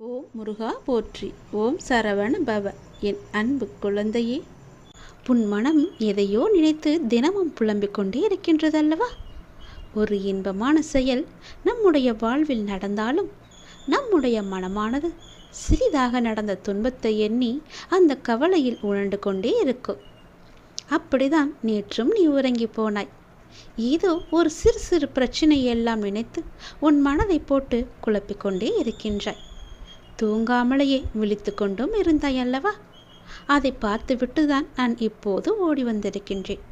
ஓம் முருகா போற்றி. ஓம் சரவண பவ. என் அன்பு குழந்தையே உன் மனம் எதையோ நினைத்து தினமும் புலம்பிக் கொண்டே இருக்கின்றதல்லவா? ஒரு இன்பமான செயல் நம்முடைய வாழ்வில் நடந்தாலும் நம்முடைய மனமானது சிறிதாக நடந்த துன்பத்தை எண்ணி அந்த கவலையில் உழண்டு கொண்டே இருக்கும். அப்படிதான் நேற்றும் நீ உறங்கி போனாய். ஏதோ ஒரு சிறு சிறு பிரச்சனையெல்லாம் நினைத்து உன் மனதை போட்டு குழப்பிக்கொண்டே இருக்கின்றாய். தூங்காமலேயே விழித்து கொண்டும் இருந்தாய் அல்லவா? அதை பார்த்துவிட்டு தான் நான் இப்போது ஓடி வந்திருக்கின்றேன்.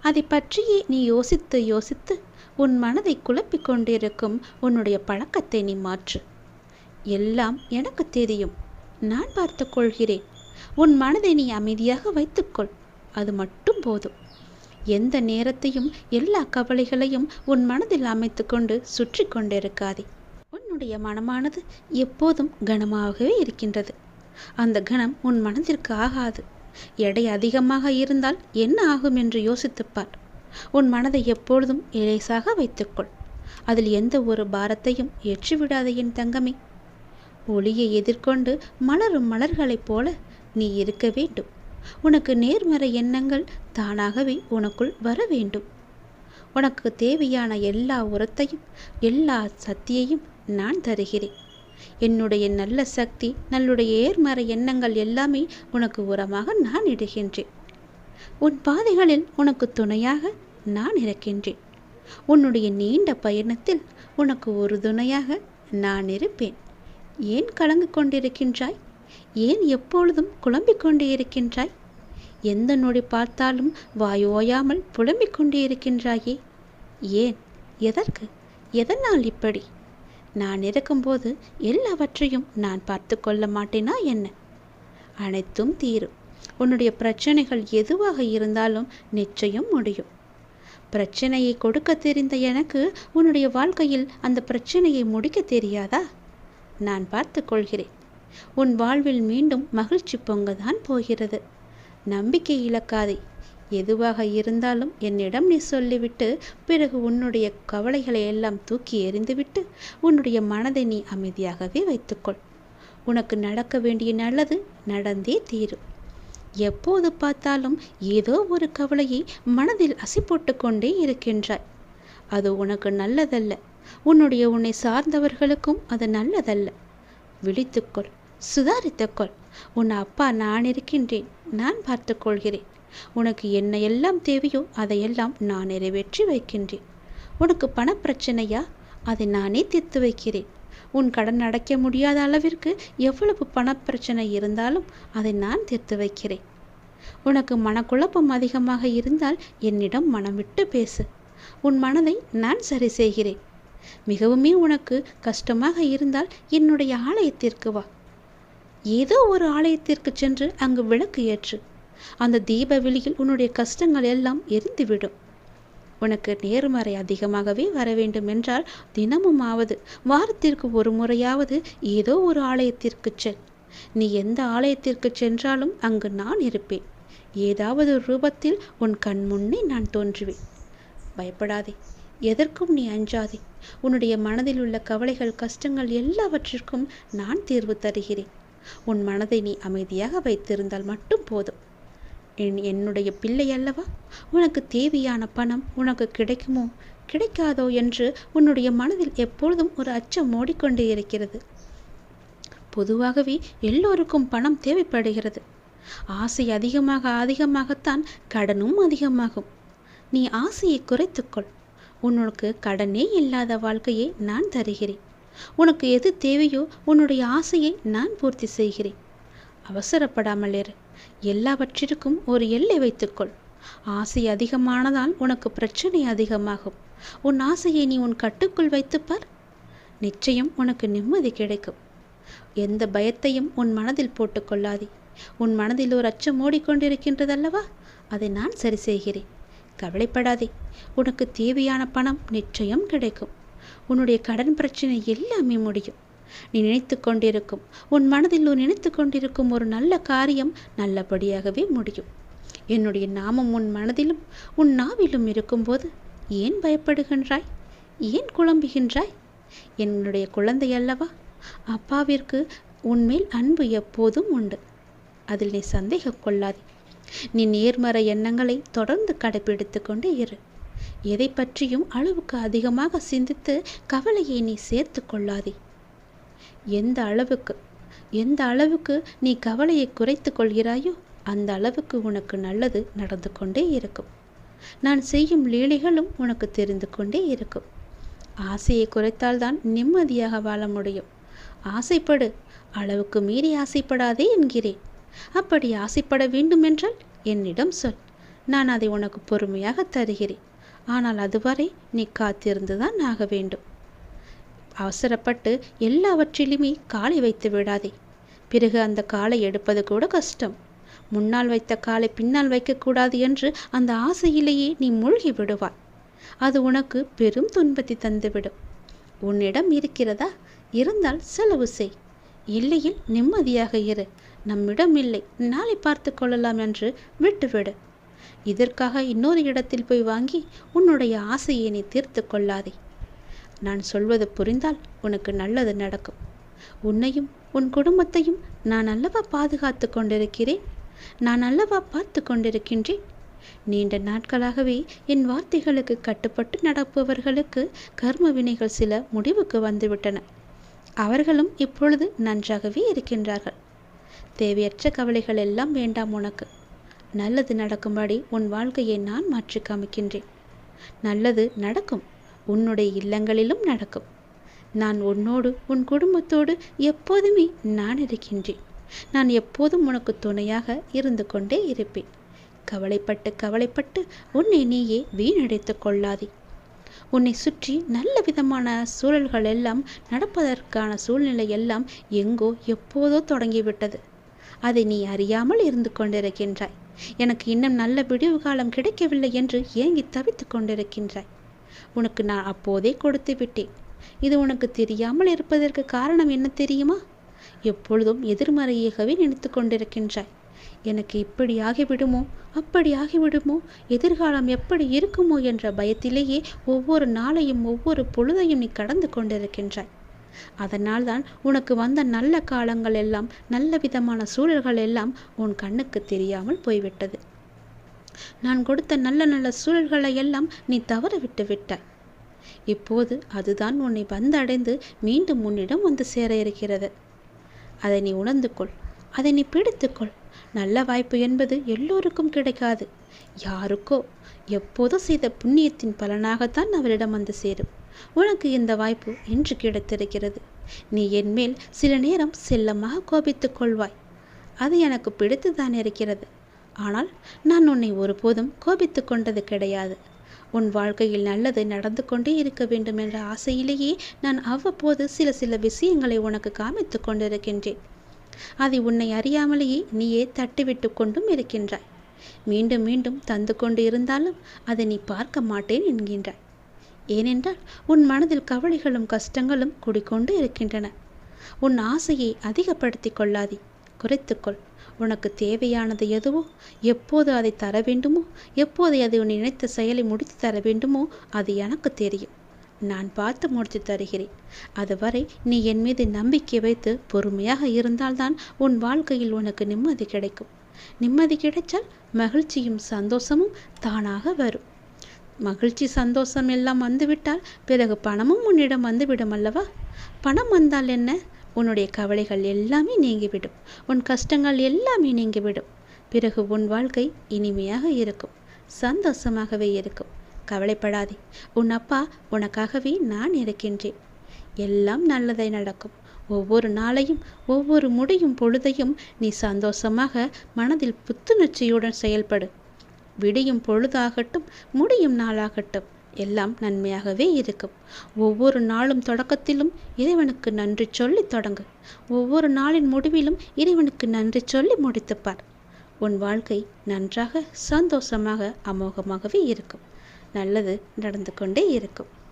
அதை பற்றியே நீ யோசித்து யோசித்து உன் மனதை குழப்பிக் கொண்டிருக்கும் உன்னுடைய பழக்கத்தை நீ மாற்று. எல்லாம் எனக்கு தெரியும். நான் பார்த்து கொள்கிறேன். உன் மனதை நீ அமைதியாக வைத்துக்கொள். அது மட்டும் போதும். எந்த நேரத்தையும் எல்லா கவலைகளையும் உன் மனதில் அமைத்து கொண்டு சுற்றி கொண்டிருக்காதே. உன்னுடைய மனமானது எப்போதும் கனமாகவே இருக்கின்றது. அந்த கணம் உன் மனதிற்கு ஆகாது. எடை அதிகமாக இருந்தால் என்ன ஆகும் என்று யோசித்துப்பார். உன் மனதை எப்பொழுதும் இலேசாக வைத்துக்கொள். அதில் எந்த ஒரு பாரத்தையும் ஏற்றிவிடாத என் தங்கமே. ஒளியை எதிர்கொண்டு மலரும் மலர்களைப் போல நீ இருக்க வேண்டும். உனக்கு நேர்மறை எண்ணங்கள் தானாகவே உனக்குள் வர வேண்டும். உனக்கு தேவையான எல்லா உரத்தையும் எல்லா சக்தியையும் நான் தருகிறேன். என்னுடைய நல்ல சக்தி நல்லுடைய ஏர்மறை எண்ணங்கள் எல்லாமே உனக்கு உரமாக நான் இடுகின்றேன். உன் பாதைகளில் உனக்கு துணையாக நான் இருக்கின்றேன். உன்னுடைய நீண்ட பயணத்தில் உனக்கு ஒரு துணையாக நான் இருப்பேன். ஏன் கலங்கு கொண்டிருக்கின்றாய்? ஏன் எப்பொழுதும் குழம்பிக் கொண்டே இருக்கின்றாய்? எந்த நொடி பார்த்தாலும் வாய் ஓயாமல் புலம்பிக் கொண்டே இருக்கின்றாயே? ஏன்? எதற்கு? எதனால் இப்படி? நான் இருக்கும்போது எல்லாவற்றையும் நான் பார்த்து கொள்ள மாட்டேனா என்ன? அனைத்தும் தீரும். உன்னுடைய பிரச்சனைகள் எதுவாக இருந்தாலும் நிச்சயம் முடியும். பிரச்சனையை கொடுக்க தெரிந்த எனக்கு உன்னுடைய வாழ்க்கையில் அந்த பிரச்சனையை முடிக்க தெரியாதா? நான் பார்த்து கொள்கிறேன். உன் வாழ்வில் மீண்டும் மகிழ்ச்சி பொங்கதான் போகிறது. நம்பிக்கை இழக்காதே. எதுவாக இருந்தாலும் என்னிடம் நீ சொல்லிவிட்டு பிறகு உன்னுடைய கவலைகளை எல்லாம் தூக்கி எறிந்துவிட்டு உன்னுடைய மனதை நீ அமைதியாகவே வைத்துக்கொள். உனக்கு நடக்க வேண்டிய நல்லது நடந்தே தீரும். எப்போது பார்த்தாலும் ஏதோ ஒரு கவலையை மனதில் அசி போட்டுக்கொண்டே இருக்கின்றாய். அது உனக்கு நல்லதல்ல. உன்னுடைய உன்னை சார்ந்தவர்களுக்கும் அது நல்லதல்ல. விழித்துக்கொள் சுதாரித்துக்கொள். உன் அப்பா நான் இருக்கின்றேன் நான் பார்த்துக் கொள்கிறேன் உனக்கு என்ன எல்லாம் தேவையோ அதையெல்லாம் நான் நிறைவேற்றி வைக்கின்றேன். உனக்கு பணப்பிரச்சனையா அதை நானே தீர்த்து வைக்கிறேன். உன் கடன் அடைக்க முடியாத அளவிற்கு எவ்வளவு பணப்பிரச்சனை இருந்தாலும் அதை நான் தீர்த்து வைக்கிறேன். உனக்கு மனக்குழப்பம் அதிகமாக இருந்தால் என்னிடம் மனம் விட்டு பேசு. உன் மனதை நான் சரி செய்கிறேன். மிகவுமே உனக்கு கஷ்டமாக இருந்தால் என்னுடைய ஆலயத்திற்கு வா. ஏதோ ஒரு ஆலயத்திற்கு சென்று அங்கு விளக்கு ஏற்று. அந்த தீப வெளியில் உன்னுடைய கஷ்டங்கள் எல்லாம் எரிந்துவிடும். உனக்கு நேர்மறை அதிகமாகவே வர வேண்டும் என்றால் தினமும் ஆவது வாரத்திற்கு ஒரு முறையாவது ஏதோ ஒரு ஆலயத்திற்கு செல். நீ எந்த ஆலயத்திற்கு சென்றாலும் அங்கு நான் இருப்பேன். ஏதாவது ரூபத்தில் உன் கண் முன்னே நான் தோன்றுவேன். பயப்படாதே எதற்கும் நீ அஞ்சாதே. உன்னுடைய மனதில் உள்ள கவலைகள் கஷ்டங்கள் எல்லாவற்றிற்கும் நான் தீர்வு தருகிறேன். உன் மனதை நீ அமைதியாக வைத்திருந்தால் மட்டும் போதும். என் என்னுடைய பிள்ளை அல்லவா? உனக்கு தேவையான பணம் உனக்கு கிடைக்குமோ? கிடைக்காதோ என்று உன்னுடைய மனதில் எப்பொழுதும் ஒரு அச்சம் ஓடிக்கொண்டே இருக்கிறது. பொதுவாகவே எல்லோருக்கும் பணம் தேவைப்படுகிறது. ஆசை அதிகமாக அதிகமாகத்தான் கடனும் அதிகமாகும். நீ ஆசையை குறைத்துக்கொள் உனக்கு கடனே இல்லாத வாழ்க்கையை நான் தருகிறேன். உனக்கு எது தேவையோ உன்னுடைய ஆசையை நான் பூர்த்தி செய்கிறேன். அவசரப்படாமல் இரு. எல்லாவற்றிற்கும் ஒரு எல்லை வைத்துக்கொள். ஆசை அதிகமானதால் உனக்கு பிரச்சனை அதிகமாகும். உன் ஆசையை நீ உன் கட்டுக்குள் வைத்துப்பார் நிச்சயம் உனக்கு நிம்மதி கிடைக்கும். எந்த பயத்தையும் உன் மனதில் போட்டுக்கொள்ளாதே உன் மனதில் ஒரு அச்சம் ஓடிக்கொண்டிருக்கின்றதல்லவா? அதை நான் சரி செய்கிறேன். கவலைப்படாதே. உனக்கு தேவையான பணம் நிச்சயம் கிடைக்கும். உன்னுடைய கடன் பிரச்சனை எல்லாமே முடியும். நீ நினைத்து கொண்டிருக்கும் உன் மனதில் நினைத்து கொண்டிருக்கும் ஒரு நல்ல காரியம் நல்லபடியாகவே முடியும். என்னுடைய நாமம் உன் மனதிலும் உன் நாவிலும் இருக்கும்போது ஏன் பயப்படுகின்றாய்? ஏன் குழம்புகின்றாய்? என்னுடைய குழந்தை அல்லவா? அப்பாவிற்கு உன்மேல் அன்பு எப்போதும் உண்டு. அதில் நீ சந்தேகம் கொள்ளாதே. நீ நேர்மறை எண்ணங்களை தொடர்ந்து கடைபிடித்து கொண்டே இரு. எதை பற்றியும் அளவுக்கு அதிகமாக சிந்தித்து கவலையை நீ சேர்த்து கொள்ளாதே. எந்த அளவுக்கு எந்த அளவுக்கு நீ கவலையை குறைத்து கொள்கிறாயோ அந்த அளவுக்கு உனக்கு நல்லது நடந்து கொண்டே இருக்கும். நான் செய்யும் லீலைகளும் உனக்கு தெரிந்து கொண்டே இருக்கும். ஆசையை குறைத்தால்தான் நிம்மதியாக வாழ முடியும். ஆசைப்படு அளவுக்கு மீறி ஆசைப்படாதே என்கிறேன். அப்படி ஆசைப்பட வேண்டுமென்றால் என்னிடம் சொல். நான் அதை உனக்கு பொறுமையாக தருகிறேன். ஆனால் அதுவரை நீ காத்திருந்துதான் ஆக வேண்டும். அவசரப்பட்டு எல்லாவற்றிலுமே காலை வைத்து விடாதே. பிறகு அந்த காலை எடுப்பது கூட கஷ்டம். முன்னால் வைத்த காலை பின்னால் வைக்கக்கூடாது என்று அந்த ஆசையிலேயே நீ மூழ்கி விடுவாய். அது உனக்கு பெரும் துன்பத்தை தந்துவிடும். உன்னிடம் இருக்கிறதா? இருந்தால் செலவு செய். இல்லையில் நிம்மதியாக இரு. நம்மிடம் இல்லை. நாளை பார்த்து கொள்ளலாம் என்று விட்டுவிடு. இதற்காக இன்னொரு இடத்தில் போய் வாங்கி உன்னுடைய ஆசையை நீ தீர்த்து கொள்ளாதே. நான் சொல்வது புரிந்தால் உனக்கு நல்லது நடக்கும். உன்னையும் உன் குடும்பத்தையும் நான் அல்லவா பாதுகாத்து கொண்டிருக்கிறேன்? நான் அல்லவா பார்த்து கொண்டிருக்கின்றேன்? நீண்ட நாட்களாகவே என் வார்த்தைகளுக்கு கட்டுப்பட்டு நடப்பவர்களுக்கு கர்ம வினைகள் சில முடிவுக்கு வந்துவிட்டன. அவர்களும் இப்பொழுது நன்றாகவே இருக்கின்றார்கள். தேவையற்ற கவலைகள் எல்லாம் வேண்டாம் உனக்கு. நல்லது நடக்கும்படி உன் வாழ்க்கையை நான் மாற்றி காமிக்கின்றேன். நல்லது நடக்கும். உன்னுடைய இல்லங்களிலும் நடக்கும். நான் உன்னோடு உன் குடும்பத்தோடு எப்போதுமே நான் இருக்கின்றேன். நான் எப்போதும் உனக்கு துணையாக இருந்து கொண்டே இருப்பேன். கவலைப்பட்டு கவலைப்பட்டு உன்னை நீயே வீணடைத்து கொள்ளாதே. உன்னை சுற்றி நல்ல விதமான சூழல்கள் எல்லாம் நடப்பதற்கான சூழ்நிலை எல்லாம் எங்கோ எப்போதோ தொடங்கிவிட்டது. அதை நீ அறியாமல் இருந்து கொண்டிருக்கின்றாய். எனக்கு இன்னும் நல்ல விடிவு காலம் கிடைக்கவில்லை என்று ஏங்கி தவித்து கொண்டிருக்கின்றாய். உனக்கு நான் அப்போதே கொடுத்து விட்டேன். இது உனக்கு தெரியாமல் இருப்பதற்கு காரணம் என்ன தெரியுமா? எப்பொழுதும் எதிர்மறையாகவே நினைத்து கொண்டிருக்கின்றாய். எனக்கு இப்படி ஆகிவிடுமோ? அப்படி ஆகிவிடுமோ? எதிர்காலம் எப்படி இருக்குமோ என்ற பயத்திலேயே ஒவ்வொரு நாளையும் ஒவ்வொரு பொழுதையும் நீ கடந்து கொண்டிருக்கின்றாய். அதனால்தான் உனக்கு வந்த நல்ல காலங்கள் எல்லாம் நல்ல விதமான சூழல்கள் எல்லாம் உன் கண்ணுக்கு தெரியாமல் போய்விட்டது. நான் கொடுத்த நல்ல நல்ல சூழல்களை எல்லாம் நீ தவற விட்டு. விட்டாய் இப்போது அதுதான் உன்னை வந்தடைந்து மீண்டும் உன்னிடம் வந்து சேர இருக்கிறது. அதை நீ உணர்ந்து கொள் அதை நீ பிடித்துக்கொள். நல்ல வாய்ப்பு என்பது எல்லோருக்கும் கிடைக்காது. யாருக்கோ எப்போதோ செய்த புண்ணியத்தின் பலனாகத்தான் அவரிடம் வந்து சேரும். உனக்கு இந்த வாய்ப்பு இன்று கிடைத்திருக்கிறது. நீ என்மேல் சில நேரம் செல்லமாக கோபித்துக் கொள்வாய். அது எனக்கு பிடித்துதான் இருக்கிறது. ஆனால் நான் உன்னை ஒருபோதும் கோபித்து கொண்டது கிடையாது. உன் வாழ்க்கையில் நல்லது நடந்து கொண்டே இருக்க வேண்டும் என்ற ஆசையிலேயே நான் அவ்வப்போது சில சில விஷயங்களை உனக்கு காமித்து கொண்டிருக்கின்றேன். அதை உன்னை அறியாமலேயே நீயே தட்டிவிட்டு கொண்டும் இருக்கின்றாய். மீண்டும் மீண்டும் தந்து கொண்டு இருந்தாலும் அதை நீ பார்க்க மாட்டேன் என்கின்றாய். ஏனென்றால் உன் மனதில் கவலைகளும் கஷ்டங்களும் குடிக்கொண்டு இருக்கின்றன. உன் ஆசையை அதிகப்படுத்தி கொள்ளாதே. குறைத்துக்கொள் உனக்கு தேவையானது எதுவோ எப்போது அதை தர வேண்டுமோ எப்போது அதை உன் நினைத்த செயலை முடித்து தர வேண்டுமோ அது எனக்கு தெரியும். நான் பார்த்து முடித்து தருகிறேன். அதுவரை நீ என் மீது நம்பிக்கை வைத்து பொறுமையாக இருந்தால்தான் உன் வாழ்க்கையில் உனக்கு நிம்மதி கிடைக்கும். நிம்மதி கிடைச்சால் மகிழ்ச்சியும் சந்தோஷமும் தானாக வரும். மகிழ்ச்சி சந்தோஷம் எல்லாம் வந்துவிட்டால் பிறகு பணமும் உன்னிடம் வந்துவிடும் அல்லவா? பணம் வந்தால் என்ன? உன்னுடைய கவலைகள் எல்லாமே நீங்கிவிடும். உன் கஷ்டங்கள் எல்லாமே நீங்கிவிடும். பிறகு உன் வாழ்க்கை இனிமையாக இருக்கும். சந்தோஷமாகவே இருக்கும். கவலைப்படாதே. உன் அப்பா உனக்காகவே நான் இருக்கின்றேன். எல்லாம் நல்லதை நடக்கும். ஒவ்வொரு நாளையும் ஒவ்வொரு முடியும் பொழுதையும் நீ சந்தோஷமாக மனதில் புத்துணர்ச்சியுடன் செயல்படு. விடியும் பொழுதாகட்டும் முடியும் நாளாகட்டும். எல்லாம் நன்மையாகவே இருக்கும். ஒவ்வொரு நாளும் தொடக்கத்திலும் இறைவனுக்கு நன்றி சொல்லி தொடங்கு. ஒவ்வொரு நாளின் முடிவிலும் இறைவனுக்கு நன்றி சொல்லி முடித்துப்பார். உன் வாழ்க்கை நன்றாக சந்தோஷமாக அமோகமாகவே இருக்கும். நல்லது நடந்து கொண்டே இருக்கும்.